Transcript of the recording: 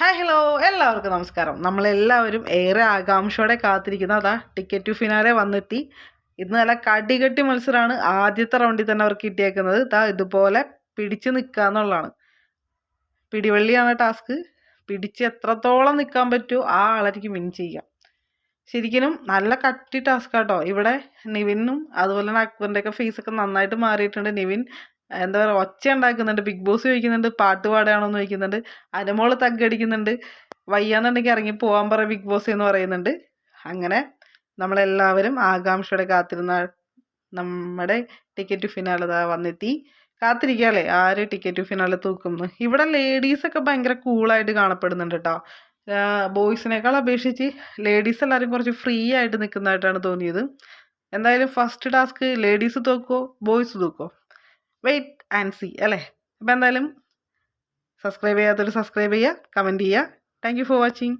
Hi hello എല്ലാവർക്കും നമസ്കാരം. നമ്മളെല്ലാവരും ഏറെ ആകാംക്ഷയോടെ കാത്തിരിക്കുന്ന. അതാ ടിക്കറ്റ് ടു ഫിനാലെ വന്നെത്തി. ഇന്ന് നല്ല കടികെട്ടി മത്സരമാണ് ആദ്യത്തെ റൗണ്ടിൽ തന്നെ അവർക്ക് കിട്ടിയേക്കുന്നത്. ഇതാ ഇതുപോലെ പിടിച്ചു നിൽക്കുക എന്നുള്ളതാണ്. പിടിവള്ളിയാണ് ടാസ്ക് പിടിച്ച് എത്രത്തോളം നിൽക്കാൻ പറ്റുമോ ആ ആളായിരിക്കും വിൻ ചെയ്യുക ശരിക്കും നല്ല കട്ടി ടാസ്ക് ആട്ടോ. ഇവിടെ നിവിനും അതുപോലെ തന്നെ ഫേസ് ഒക്കെ നന്നായിട്ട് മാറിയിട്ടുണ്ട്. നിവിൻ എന്താ പറയുക ഒച്ച ഉണ്ടാക്കുന്നുണ്ട് ബിഗ് ബോസ് ചോദിക്കുന്നുണ്ട് പാട്ട് പാടുകയാണോ എന്ന് ചോദിക്കുന്നുണ്ട് അനുമോൾ തഗ്ഗടിക്കുന്നുണ്ട് വയ്യാന്നുണ്ടെങ്കിൽ ഇറങ്ങി പോകാൻ പറ ബിഗ് ബോസ് എന്ന് പറയുന്നുണ്ട്. അങ്ങനെ നമ്മളെല്ലാവരും ആകാംക്ഷയോടെ കാത്തിരുന്ന നമ്മുടെ ടിക്കറ്റ് ഫിനാലെ വന്നെത്തി. കാത്തിരിക്കാല്ലേ? ആര് ടിക്കറ്റ് ഫിനാലെ തൂക്കുന്നു. ഇവിടെ ലേഡീസ് ഒക്കെ ഭയങ്കര കൂളായിട്ട് കാണപ്പെടുന്നുണ്ട് കേട്ടോ ബോയ്സിനേക്കാൾ അപേക്ഷിച്ച് ലേഡീസ് എല്ലാവരും കുറച്ച് ഫ്രീ ആയിട്ട് നിൽക്കുന്നതായിട്ടാണ് തോന്നിയത്. എന്തായാലും ഫസ്റ്റ് ടാസ്ക് ലേഡീസ് തൂക്കോ ബോയ്സ് തൂക്കോ വെയിറ്റ് ആൻഡ് സി അല്ലേ? അപ്പോൾ എന്തായാലും സബ്സ്ക്രൈബ് ചെയ്യാത്തൊരു സബ്സ്ക്രൈബ് ചെയ്യുക കമന്റ് ചെയ്യുക. Thank for watching